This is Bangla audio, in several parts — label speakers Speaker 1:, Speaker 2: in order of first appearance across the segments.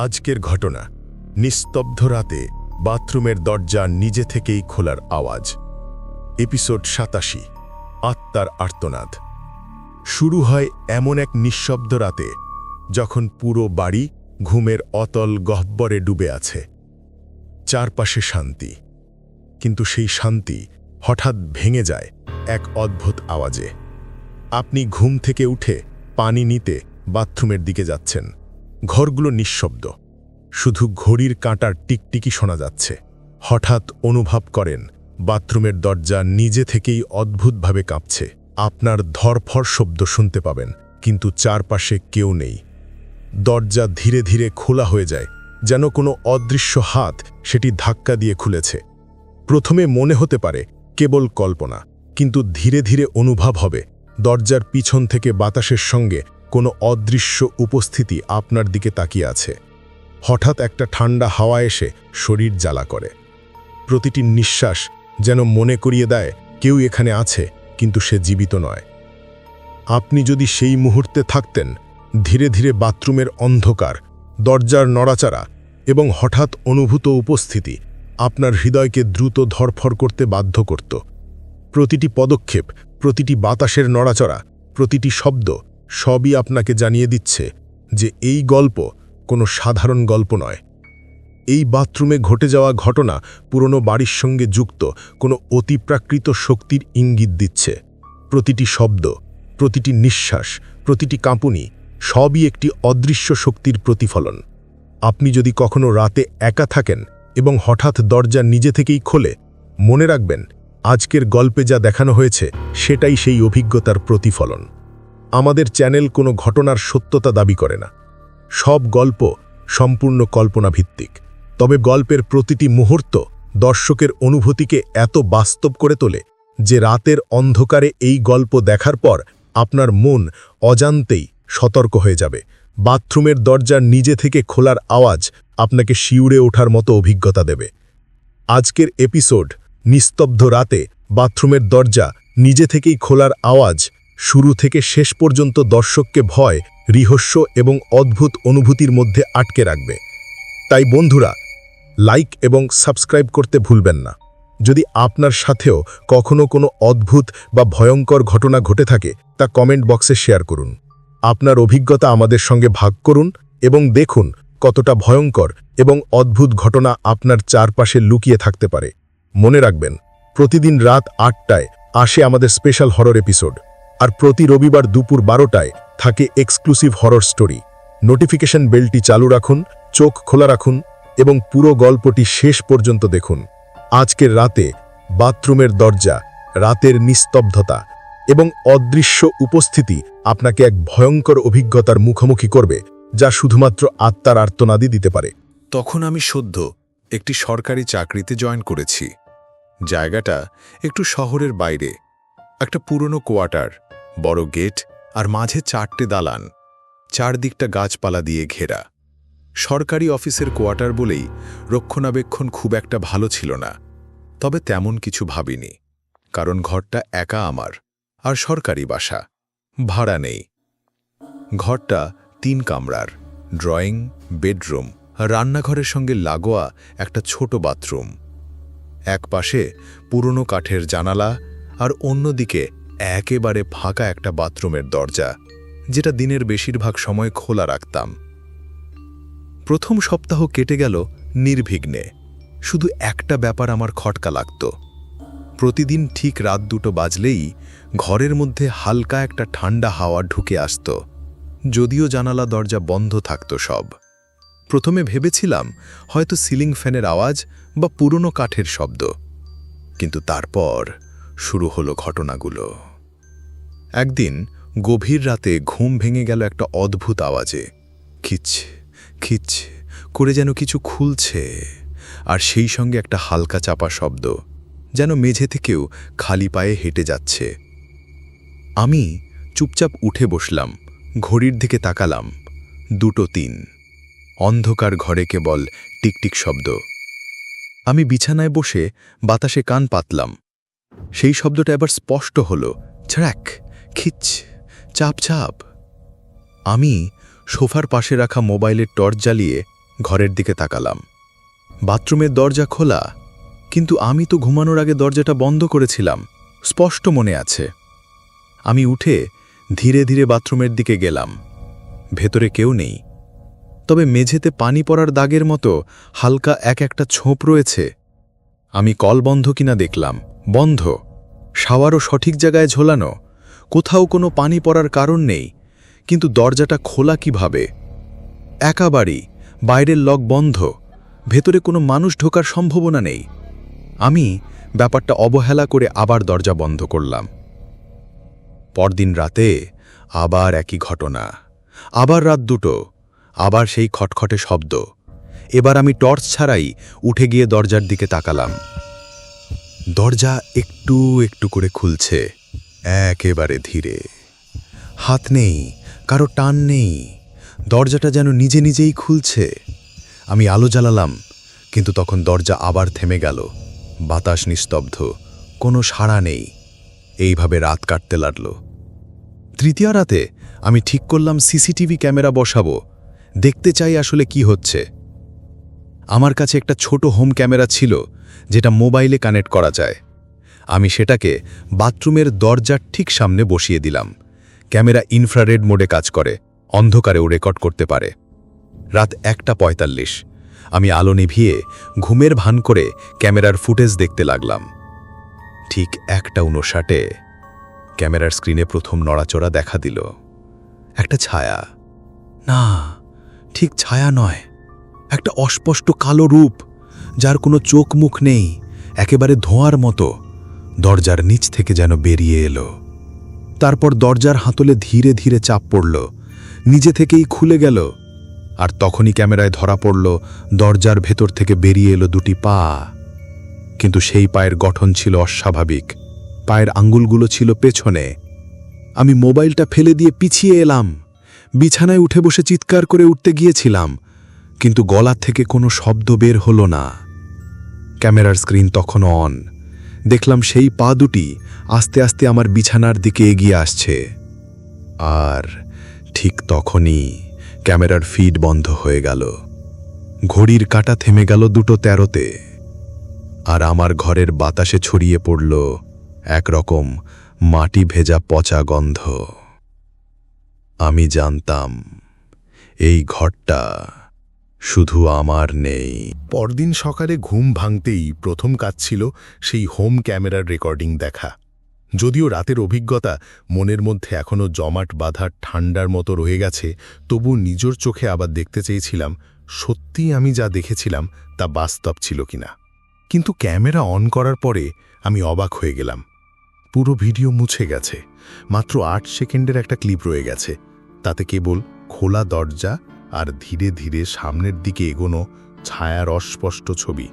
Speaker 1: আজকের ঘটনা। নিস্তব্ধ রাতে বাথরুমের দরজা নিজে থেকেই খোলার আওয়াজ। এপিসোড সাতাশি, আত্মার আর্তনাদ। শুরু হয় এমন এক নিঃশব্দ রাতে, যখন পুরো বাড়ি ঘুমের অতল গহ্বরে ডুবে আছে। চারপাশে শান্তি। কিন্তু সেই শান্তি হঠাৎ ভেঙে যায় এক অদ্ভুত আওয়াজে। আপনি ঘুম থেকে উঠে পানি নিতে বাথরুমের দিকে যাচ্ছেন। ঘরগুলো নিঃশব্দ। শুধু ঘড়ির কাঁটার টিকটিকি শোনা যাচ্ছে। হঠাৎ অনুভব করেন, বাথরুমের দরজা নিজে থেকেই অদ্ভুতভাবে কাঁপছে। আপনার ধরফর শব্দ শুনতে পাবেন, কিন্তু চারপাশে কেউ নেই। দরজা ধীরে ধীরে খোলা হয়ে যায়, যেন কোনো অদৃশ্য হাত সেটি ধাক্কা দিয়ে খুলেছে। প্রথমে মনে হতে পারে, কেবল কল্পনা, কিন্তু ধীরে ধীরে অনুভব হবে, দরজার পিছন থেকে বাতাসের সঙ্গে কোনো অদৃশ্য উপস্থিতি আপনার দিকে তাকিয়ে আছে। হঠাৎ একটা ঠান্ডা হাওয়া এসে শরীর জ্বালা করে। প্রতিটি নিঃশ্বাস যেন মনে করিয়ে দেয়, কেউ এখানে আছে, কিন্তু সে জীবিত নয়। আপনি যদি সেই মুহূর্তে থাকতেন, ধীরে ধীরে বাথরুমের অন্ধকার, দরজার নড়াচাড়া এবং হঠাৎ অনুভূত উপস্থিতি আপনার হৃদয়কে দ্রুত ধরফর করতে বাধ্য করত। প্রতিটি পদক্ষেপ, প্রতিটি বাতাসের নড়াচড়া, প্রতিটি শব্দ সবই আপনাকে জানিয়ে দিচ্ছে যে এই গল্প কোনো সাধারণ গল্প নয়। এই বাথরুমে ঘটে যাওয়া ঘটনা পুরনো বাড়ির সঙ্গে যুক্ত কোনো অতিপ্রাকৃত শক্তির ইঙ্গিত দিচ্ছে। প্রতিটি শব্দ, প্রতিটি নিঃশ্বাস, প্রতিটি কাঁপুনি সবই একটি অদৃশ্য শক্তির প্রতিফলন। আপনি যদি কখনো রাতে একা থাকেন এবং হঠাৎ দরজা নিজে থেকেই খোলে, মনে রাখবেন, আজকের গল্পে যা দেখানো হয়েছে সেটাই সেই অভিজ্ঞতার প্রতিফলন। আমাদের চ্যানেল কোনো ঘটনার সত্যতা দাবি করে না। সব গল্প সম্পূর্ণ কল্পনা ভিত্তিক তবে গল্পের প্রতিটি মুহূর্ত দর্শকের অনুভূতিকে এত বাস্তব করে তোলে যে রাতের অন্ধকারে এই গল্প দেখার পর আপনার মন অজান্তেই সতর্ক হয়ে যাবে। বাথরুমের দরজার নিজে থেকে খোলার আওয়াজ আপনাকে শিউরে ওঠার মতো অভিজ্ঞতা দেবে। আজকের এপিসোড নিস্তব্ধ রাতে বাথরুমের দরজা নিজে থেকেই খোলার আওয়াজ শুরু থেকে শেষ পর্যন্ত দর্শককে ভয়, রহস্য এবং অদ্ভুত অনুভূতির মধ্যে আটকে রাখবে। তাই বন্ধুরা, লাইক এবং সাবস্ক্রাইব করতে ভুলবেন না। যদি আপনার সাথেও কখনো কোনো অদ্ভুত বা ভয়ঙ্কর ঘটনা ঘটে থাকে, তা কমেন্ট বক্সে শেয়ার করুন। আপনার অভিজ্ঞতা আমাদের সঙ্গে ভাগ করুন এবং দেখুন কতটা ভয়ঙ্কর এবং অদ্ভুত ঘটনা আপনার চারপাশে লুকিয়ে থাকতে পারে। মনে রাখবেন, প্রতিদিন রাত আটটায় আসে আমাদের স্পেশাল হরর এপিসোড। আর প্রতি রবিবার দুপুর বারোটায় থাকে এক্সক্লুসিভ হরর স্টোরি। নোটিফিকেশন বেলটি চালু রাখুন, চোখ খোলা রাখুন এবং পুরো গল্পটি শেষ পর্যন্ত দেখুন। আজকের রাতে বাথরুমের দরজা, রাতের নিস্তব্ধতা এবং অদৃশ্য উপস্থিতি আপনাকে এক ভয়ঙ্কর অভিজ্ঞতার মুখোমুখি করবে, যা শুধুমাত্র আত্মার আর্তনাদি দিতে পারে।
Speaker 2: তখন আমি সদ্য একটি সরকারি চাকরিতে জয়েন করেছি। জায়গাটা একটু শহরের বাইরে, একটা পুরনো কোয়ার্টার। বড় গেট আর মাঝে চারটে দালান। চারদিকটা গাছপালা দিয়ে ঘেরা। সরকারি অফিসের কোয়ার্টার বলেই রক্ষণাবেক্ষণ খুব একটা ভালো ছিল না। তবে তেমন কিছু ভাবিনি, কারণ ঘরটা একা আমার আর সরকারি বাসা, ভাড়া নেই। ঘরটা তিন কামরার, ড্রয়িং, বেডরুম, রান্নাঘরের সঙ্গে লাগোয়া একটা ছোট বাথরুম। এক পাশে পুরনো কাঠের জানালা আর অন্যদিকে একেবারে ফাঁকা একটা বাথরুমের দরজা, যেটা দিনের বেশিরভাগ সময় খোলা রাখতাম। প্রথম সপ্তাহ কেটে গেল নির্বিঘ্নে, শুধু একটা ব্যাপার আমার খটকা লাগত। প্রতিদিন ঠিক রাত দুটো বাজলেই ঘরের মধ্যে হালকা একটা ঠান্ডা হাওয়া ঢুকে আসত, যদিও জানালা দরজা বন্ধ থাকত সব। প্রথমে ভেবেছিলাম হয়তো সিলিং ফ্যানের আওয়াজ বা পুরনো কাঠের শব্দ, কিন্তু তারপর শুরু হলো ঘটনাগুলো। একদিন গভীর রাতে ঘুম ভেঙে গেল একটা অদ্ভুত আওয়াজে। খিচ খিচ করে যেন কিছু খুলছে। আর সেই সঙ্গে একটা হালকা চাপা শব্দ, যেন মেঝে থেকেও খালি পায়ে হেঁটে যাচ্ছে। আমি চুপচাপ উঠে বসলাম, ঘড়ির দিকে তাকালাম। দুটো তিন, অন্ধকার ঘরে কেবল টিকটিক শব্দ। আমি বিছানায় বসে বাতাসে কান পাতলাম। সেই শব্দটা এবার স্পষ্ট হল, ছ্যাক! খিচ, চাপ চাপ। আমি সোফার পাশে রাখা মোবাইলের টর্চ জ্বালিয়ে ঘরের দিকে তাকালাম। বাথরুমের দরজা খোলা, কিন্তু আমি তো ঘুমানোর আগে দরজাটা বন্ধ করেছিলাম, স্পষ্ট মনে আছে। আমি উঠে ধীরে ধীরে বাথরুমের দিকে গেলাম। ভেতরে কেউ নেই। তবে মেঝেতে পানি পড়ার দাগের মতো হালকা এক একটা ছোপ রয়েছে। আমি কল বন্ধ কিনা দেখলাম। বন্ধ। শাওয়ারও সঠিক জায়গায় ঝোলানো। কোথাও কোনো পানি পড়ার কারণ নেই, কিন্তু দরজাটা খোলা কীভাবে? একা বাড়ি, বাইরের লক বন্ধ, ভেতরে কোনো মানুষ ঢোকার সম্ভাবনা নেই। আমি ব্যাপারটা অবহেলা করে আবার দরজা বন্ধ করলাম। পরদিন রাতে আবার একই ঘটনা। আবার রাত দুটো, আবার সেই খটখটে শব্দ। এবার আমি টর্চ ছাড়াই উঠে গিয়ে দরজার দিকে তাকালাম। দরজা একটু একটু করে খুলছে। একেবারে ধীরে। হাত নেই, কারও টান নেই, দরজাটা যেন নিজে নিজেই খুলছে। আমি আলো জ্বালালাম, কিন্তু তখন দরজা আবার থেমে গেল। বাতাস নিস্তব্ধ, কোনো সাড়া নেই। এইভাবে রাত কাটতে লাগল। তৃতীয় রাতে আমি ঠিক করলাম সিসিটিভি ক্যামেরা বসাবো, দেখতে চাই আসলে কি হচ্ছে। আমার কাছে একটা ছোট হোম ক্যামেরা ছিল, যেটা মোবাইলে কানেক্ট করা যায়। আমি সেটাকে বাথরুমের দরজার ঠিক সামনে বসিয়ে দিলাম। ক্যামেরা ইনফ্রারেড মোডে কাজ করে, অন্ধকারেও রেকর্ড করতে পারে। রাত একটা পঁয়তাল্লিশ। আমি আলো নিভিয়ে ঘুমের ভান করে ক্যামেরার ফুটেজ দেখতে লাগলাম। ঠিক একটা উনষাটে ক্যামেরার স্ক্রিনে প্রথম নড়াচড়া দেখা দিল। একটা ছায়া। না, ঠিক ছায়া নয়। একটা অস্পষ্ট কালো রূপ, যার কোনো চোখ মুখ নেই, একেবারে ধোঁয়ার মতো। দরজার নিচ থেকে যেন বেরিয়ে এলো। তারপর দরজার হাতলে ধীরে ধীরে চাপ পড়ল। নিজে থেকেই খুলে গেল। আর তখনই ক্যামেরায় ধরা পড়ল, দরজার ভেতর থেকে বেরিয়ে এলো দুটি পা। কিন্তু সেই পায়ের গঠন ছিল অস্বাভাবিক। পায়ের আঙ্গুলগুলো ছিল পেছনে। আমি মোবাইলটা ফেলে দিয়ে পিছিয়ে এলাম। বিছানায় উঠে বসে চিৎকার করে উঠতে গিয়েছিলাম। কিন্তু গলা থেকে কোনো শব্দ বের হলো না। ক্যামেরার স্ক্রিন তখনও অন। দেখলাম সেই পা দুটি আস্তে আস্তে আমার বিছানার দিকে এগিয়ে আসছে। আর ঠিক তখনই ক্যামেরার ফিড বন্ধ হয়ে গেল। ঘড়ির কাটা থেমে গেল দুটো তেরোতে। আর আমার ঘরের বাতাসে ছড়িয়ে পড়ল একরকম মাটি ভেজা পচা গন্ধ। আমি জানতাম, এই ঘরটা শুধু আমার নেই।
Speaker 1: পরদিন সকালে ঘুম ভাঙতেই প্রথম কাজ ছিল সেই হোম ক্যামেরার রেকর্ডিং দেখা। যদিও রাতের অভিজ্ঞতা মনের মধ্যে এখনও জমাট বাঁধার ঠান্ডার মতো রয়ে গেছে তবু নিজের চোখে আবার দেখতে চেয়েছিলাম সত্যি আমি যা দেখেছিলাম তা বাস্তব ছিল কিনা। কিন্তু ক্যামেরা অন করার পরে আমি অবাক হয়ে গেলাম। পুরো ভিডিও মুছে গেছে, মাত্র আট সেকেন্ডের একটা ক্লিপ রয়ে গেছে, তাতে কেবল খোলা দরজা আর ধীরে ধীরে সামনের দিকে এগোনো ছায়ার অস্পষ্ট ছবি।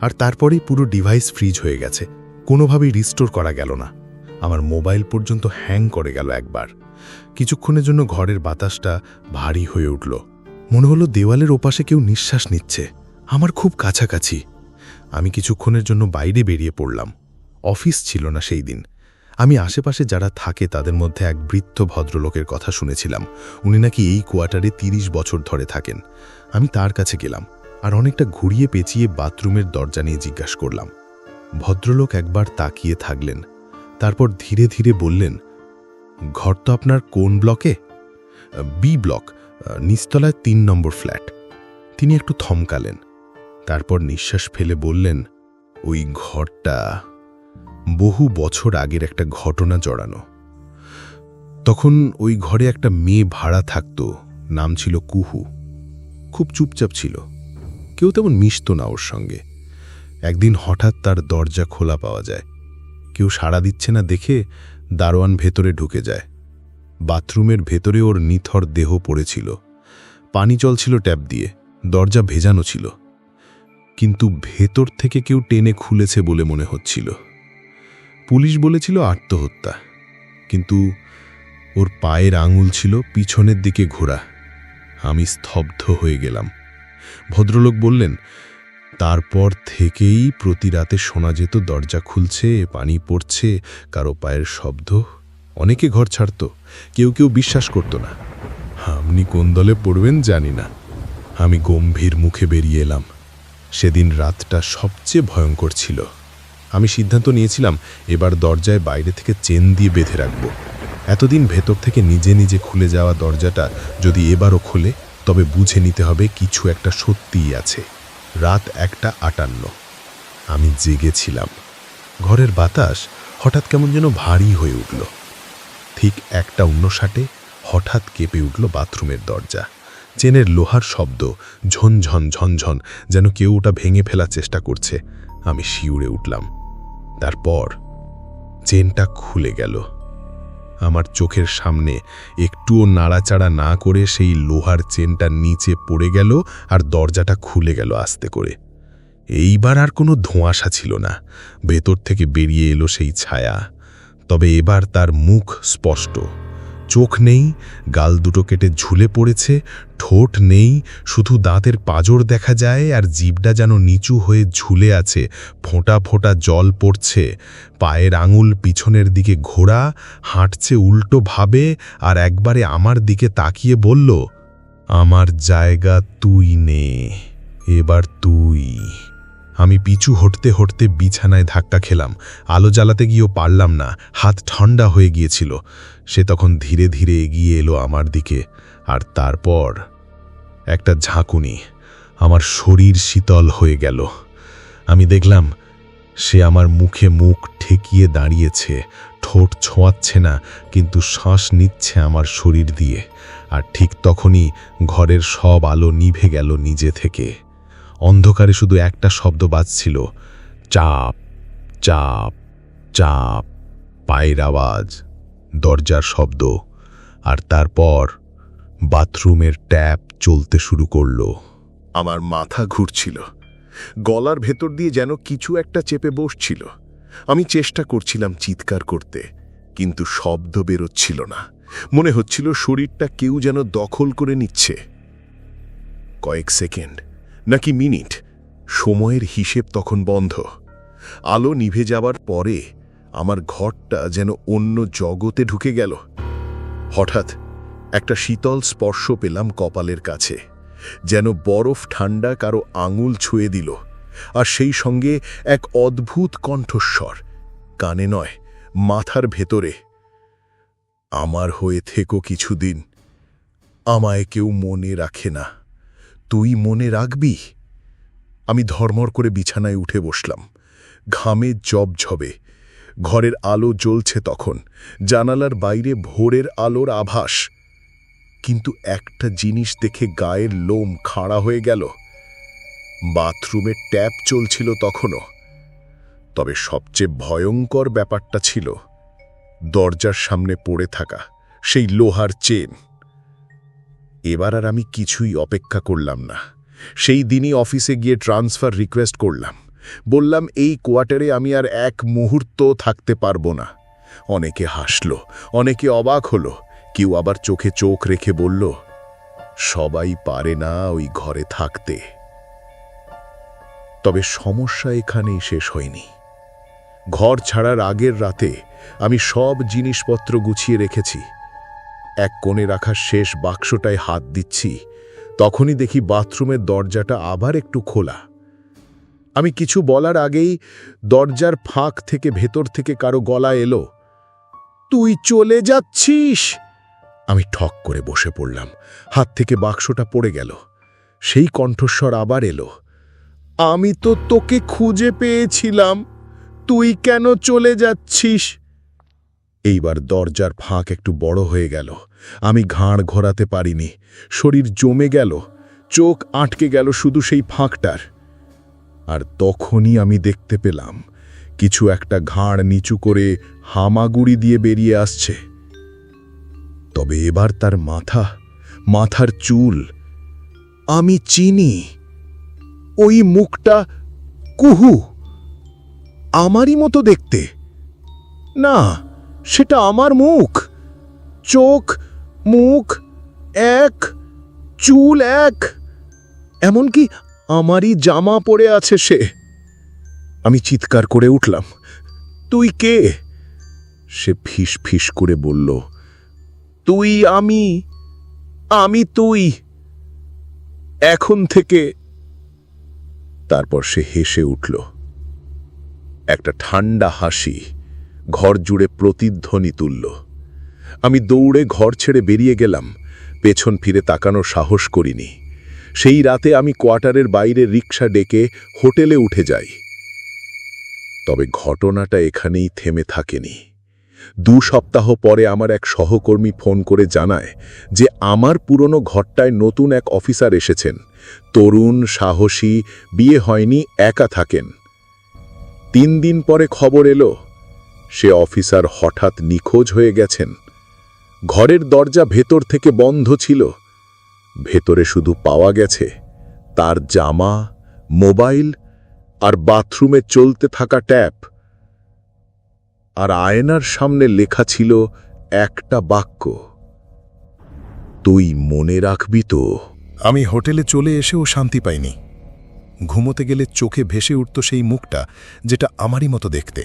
Speaker 1: আর তারপরেই পুরো ডিভাইস ফ্রিজ হয়ে গেছে। কোনোভাবেই রিস্টোর করা গেল না। আমার মোবাইল পর্যন্ত হ্যাং করে গেল একবার। কিছুক্ষণের জন্য ঘরের বাতাসটা ভারী হয়ে উঠল। মনে হলো দেওয়ালের ওপাশে কেউ নিঃশ্বাস নিচ্ছে। আমার খুব কাছাকাছি। আমি কিছুক্ষণের জন্য বাইরে বেরিয়ে পড়লাম। অফিস ছিল না সেই দিন। আমি আশেপাশে যারা থাকে তাদের মধ্যে এক বৃদ্ধ ভদ্রলোকের কথা শুনেছিলাম। উনি নাকি এই কোয়ার্টারে ৩০ বছর ধরে থাকেন। আমি তার কাছে গেলাম আর অনেকটা ঘুরিয়ে পেঁচিয়ে বাথরুমের দরজা নিয়ে জিজ্ঞাসা করলাম। ভদ্রলোক একবার তাকিয়ে থাকলেন, তারপর ধীরে ধীরে বললেন, ঘর তো আপনার কোন ব্লকে? বি ব্লক নিস্তলায় তিন নম্বর ফ্ল্যাট। তিনি একটু থমকালেন, তারপর নিঃশ্বাস ফেলে বললেন, ওই ঘরটা বহু বছর আগের একটা ঘটনা জড়ানো। তখন ওই ঘরে একটা মেয়ে ভাড়া থাকত, নাম ছিল কুহু। খুব চুপচাপ ছিল। কেউ তেমন মিশত না ওর সঙ্গে। একদিন হঠাৎ তার দরজা খোলা পাওয়া যায়। কেউ সাড়া দিচ্ছে না দেখে দারোয়ান ভেতরে ঢুকে যায়। বাথরুমের ভেতরে ওর নিথর দেহ পড়েছিল। পানি চলছিল ট্যাপ দিয়ে, দরজা ভেজানো ছিল। কিন্তু ভেতর থেকে কেউ টেনে খুলেছে বলে মনে হচ্ছিল। পুলিশ বলেছিল আত্মহত্যা। কিন্তু ওর পায়ের আঙুল ছিল পিছনের দিকে ঘোরা। আমি স্তব্ধ হয়ে গেলাম। ভদ্রলোক বললেন, তারপর থেকেই প্রতি রাতে শোনা যেত, দরজা খুলছে, পানি পড়ছে, কারও পায়ের শব্দ। অনেকে ঘর ছাড়ত, কেউ কেউ বিশ্বাস করত না। আপনি কোন দলে পড়বেন জানি না। আমি গম্ভীর মুখে বেরিয়ে এলাম। সেদিন রাতটা সবচেয়ে ভয়ঙ্কর ছিল। আমি সিদ্ধান্ত নিয়েছিলাম এবার দরজায় বাইরে থেকে চেন দিয়ে বেঁধে রাখব। এতদিন ভেতর থেকে নিজে নিজে খুলে যাওয়া দরজাটা যদি এবারও খোলে, তবে বুঝে নিতে হবে কিছু একটা সত্যিই আছে। রাত একটা আটান্ন। আমি জেগেছিলাম। ঘরের বাতাস হঠাৎ কেমন যেন ভারী হয়ে উঠল। ঠিক একটা উনষাটে হঠাৎ কেঁপে উঠল বাথরুমের দরজা। চেনের লোহার শব্দ ঝনঝন ঝনঝন যেন কেউ ওটা ভেঙে ফেলার চেষ্টা করছে। আমি শিউরে উঠলাম। তারপর চেনটা খুলে গেল। আমার চোখের সামনে একটুও নাড়াচাড়া না করে সেই লোহার চেনটা নিচে পড়ে গেল আর দরজাটা খুলে গেল আস্তে করে। এইবার আর কোনো ধোঁয়াশা ছিল না। ভেতর থেকে বেরিয়ে এলো সেই ছায়া। তবে এবার তার মুখ স্পষ্ট। চোখ নেই, গাল দুটো কেটে ঝুলে পড়েছে, ঠোঁট নেই, শুধু দাঁতের পাজর দেখা যায় আর জিভটা যেন নিচু হয়ে ঝুলে আছে, ফোঁটা ফোঁটা জল পড়ছে। পায়ের আঙুল পিছনের দিকে ঘোরা, হাঁটছে উল্টো ভাবে আর একবারে আমার দিকে তাকিয়ে বলল, আমার জায়গা তুই নে, এবার তুই। আমি পিছু হটতে হটতে বিছানায় ধাক্কা খেলাম। আলো জ্বালাতে গিয়েও পারলাম না। হাত ঠান্ডা হয়ে গিয়েছিল। সে তখন ধীরে ধীরে এগিয়ে এলো আমার দিকে। আর তারপর একটা ঝাঁকুনি। আমার শরীর শীতল হয়ে গেল। আমি দেখলাম, সে আমার মুখে মুখ ঠেকিয়ে দাঁড়িয়েছে। ঠোঁট ছোঁয়াচ্ছে না, কিন্তু শ্বাস নিচ্ছে আমার শরীর দিয়ে। আর ঠিক তখনই ঘরের সব আলো নিভে গেল নিজে থেকে। অন্ধকারে শুধু একটা শব্দ বাজছিল। চাপ চাপ চাপ, পায়ের আওয়াজ, দরজার শব্দ, আর তারপর বাথরুমের ট্যাপ চলতে শুরু করল।
Speaker 3: আমার মাথা ঘুরছিল। গলার ভেতর দিয়ে যেন কিছু একটা চেপে বসছিল। আমি চেষ্টা করছিলাম চিৎকার করতে, কিন্তু শব্দ বেরোচ্ছিল না। মনে হচ্ছিল শরীরটা কেউ যেন দখল করে নিচ্ছে। কয়েক সেকেন্ড নাকি মিনিট? সময়ের হিসেব তখন বন্ধ। আলো নিভে যাবার পরে আমার ঘরটা যেন অন্য জগতে ঢুকে গেল। হঠাৎ একটা শীতল স্পর্শ পেলাম কপালের কাছে, যেন বরফ ঠান্ডা কারও আঙুল ছুঁয়ে দিল, আর সেই সঙ্গে এক অদ্ভুত কণ্ঠস্বর, কানে নয়, মাথার ভেতরে। আমার হয়ে থেকো কিছুদিন, আমায় কেউ মনে রাখে না। তুই মনে রাখবি? আমি ধর্মর করে বিছানায় উঠে বসলাম। ঘামে জবঝবে ঘরের আলো জ্বলছে তখন। জানালার বাইরে ভোরের আলোর আভাস। কিন্তু একটা জিনিস দেখে গায়ের লোম খাড়া হয়ে গেল। বাথরুমে ট্যাপ চলছিল তখনও। তবে সবচেয়ে ভয়ঙ্কর ব্যাপারটা ছিল দরজার সামনে পড়ে থাকা সেই লোহার চেন। এবার আর আমি কিছুই অপেক্ষা করলাম না। সেই দিনই অফিসে গিয়ে ট্রান্সফার রিকোয়েস্ট করলাম। বললাম, এই কোয়ার্টারে আমি আর এক মুহূর্ত থাকতে পারব না। অনেকে হাসল, অনেকে অবাক হলো। কেউ আবার চোখে চোখ রেখে বলল, সবাই পারে না ওই ঘরে থাকতে। তবে সমস্যা এখানেই শেষ হয়নি। ঘর ছাড়ার আগের রাতে আমি সব জিনিসপত্র গুছিয়ে রেখেছি। এক কোণে রাখা শেষ বাক্সটায় হাত দিচ্ছি। তখনই দেখি বাথরুমের দরজাটা আবার একটু খোলা। আমি কিছু বলার আগেই দরজার ফাঁক থেকে ভেতর থেকে কারও গলা এলো। তুই চলে যাচ্ছিস? আমি ঠক করে বসে পড়লাম। হাত থেকে বাক্সটা পড়ে গেল। সেই কণ্ঠস্বর আবার এলো। আমি তো তোকে খুঁজে পেয়েছিলাম। তুই কেন চলে যাচ্ছিস? এইবার দরজার ফাঁক একটু বড় হয়ে গেল। আমি ঘাড় ঘোরাতে পারিনি। শরীর জমে গেল। চোখ আটকে গেল শুধু সেই ফাঁকটার। আর তখনই আমি দেখতে পেলাম, কিছু একটা ঘাড় নিচু করে হামাগুড়ি দিয়ে বেরিয়ে আসছে। তবে এবার তার মাথা, মাথার চুল, আমি চিনি। ওই মুখটা কুহু, আমারই মতো দেখতে। না সেটা আমার মুখ। চোখ, মুখ, এক, চুল এক। এমনকি আমারই জামা পরে আছে সে। আমি চিৎকার করে উঠলাম। তুই কে? সে ফিস ফিস করে বলল, তুই আমি আমি তুই। এখন থেকে তারপর সে হেসে উঠল। একটা ঠান্ডা হাসি ঘর জুড়ে প্রতিধ্বনি তুলল। আমি দৌড়ে ঘর ছেড়ে বেরিয়ে গেলাম, পেছন ফিরে তাকানোর সাহস করিনি। সেই রাতে আমি কোয়ার্টারের বাইরে রিক্সা ডেকে হোটেলে উঠে যাই। তবে ঘটনাটা এখানেই থেমে থাকেনি। দু সপ্তাহ পরে আমার এক সহকর্মী ফোন করে জানায় যে আমার পুরনো ঘরটায় নতুন এক অফিসার এসেছেন। তরুণ, সাহসী, বিয়ে হয়নি, একা থাকেন। তিন দিন পরে খবর এলো সে অফিসার হঠাৎ নিখোঁজ হয়ে গেছেন। ঘরের দরজা ভেতর থেকে বন্ধ ছিল। ভেতরে শুধু পাওয়া গেছে তার জামা, মোবাইল আর বাথরুমে চলতে থাকা ট্যাপ। আর আয়নার সামনে লেখা ছিল একটা বাক্য। তুই মনে রাখবি তো?
Speaker 2: আমি হোটেলে চলে এসেও শান্তি পাইনি। ঘুমোতে গেলে চোখে ভেসে উঠত সেই মুখটা যেটা আমারই মতো দেখতে।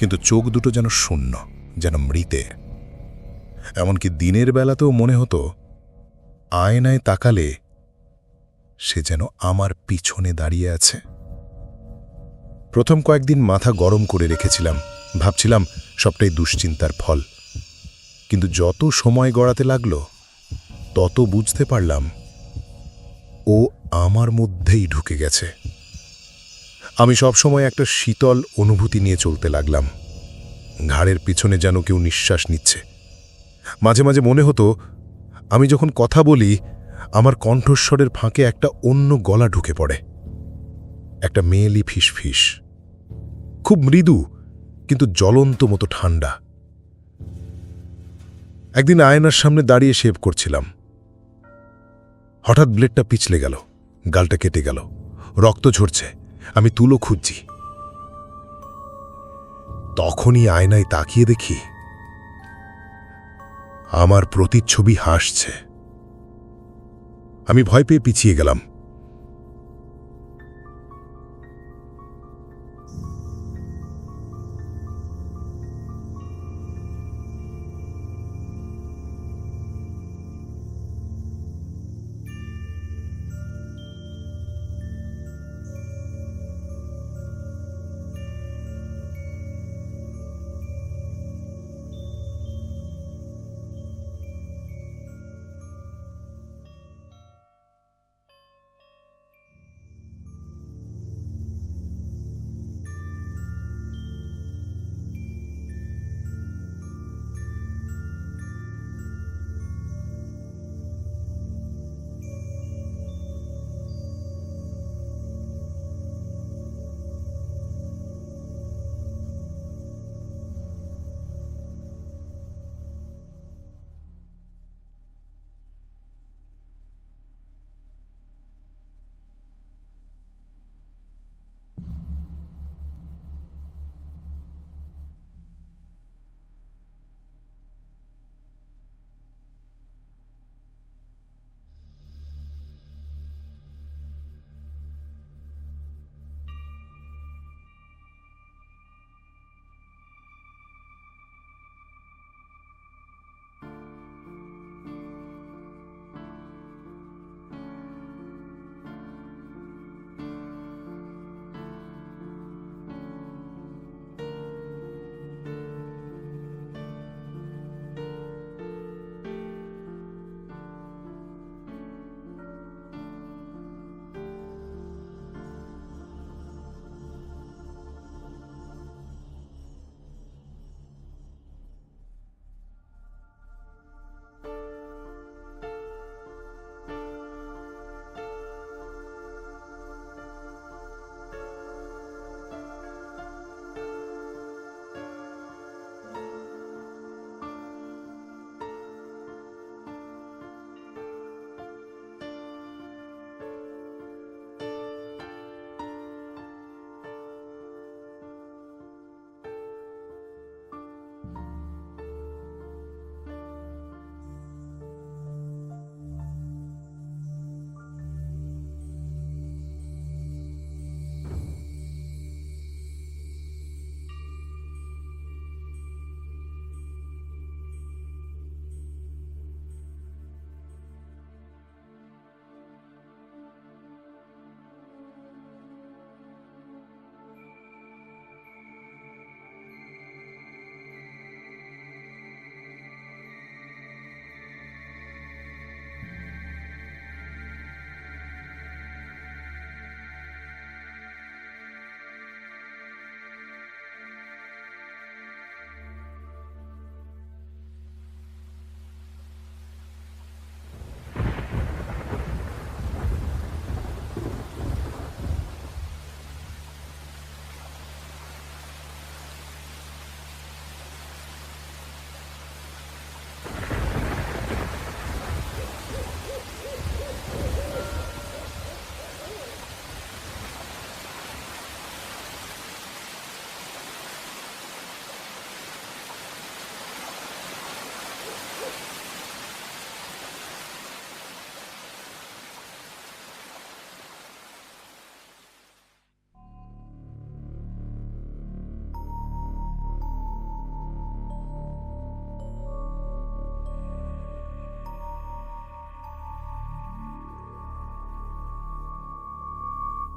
Speaker 2: কিন্তু চোখ দুটো যেন শূন্য, যেন মৃতে। এমনকি দিনের বেলাতেও মনে হতো, আয়নায় তাকালে সে যেন আমার পিছনে দাঁড়িয়ে আছে। প্রথম কয়েকদিন মাথা গরম করে রেখেছিলাম, ভাবছিলাম সবটাই দুশ্চিন্তার ফল। কিন্তু যত সময় গড়াতে লাগল, তত বুঝতে পারলাম, ও আমার মধ্যেই ঢুকে গেছে। আমি সবসময় একটা শীতল অনুভূতি নিয়ে চলতে লাগলাম। ঘাড়ের পিছনে যেন কেউ নিঃশ্বাস নিচ্ছে। মাঝে মাঝে মনে হতো, আমি যখন কথা বলি, আমার কণ্ঠস্বরের ফাঁকে একটা অন্য গলা ঢুকে পড়ে। একটা মেয়েলি ফিসফিস। খুব মৃদু, কিন্তু জ্বলন্ত মতো ঠান্ডা। একদিন আয়নার সামনে দাঁড়িয়ে শেভ করছিলাম। হঠাৎ ব্লেডটা পিছলে গেল, গালটা কেটে গেল, রক্ত ঝরছে। আমি তুলো খুঁজছি। তখনই আয়নায় তাকিয়ে দেখি, আমার প্রতিচ্ছবি হাসছে। আমি ভয় পেয়ে পিছিয়ে গেলাম।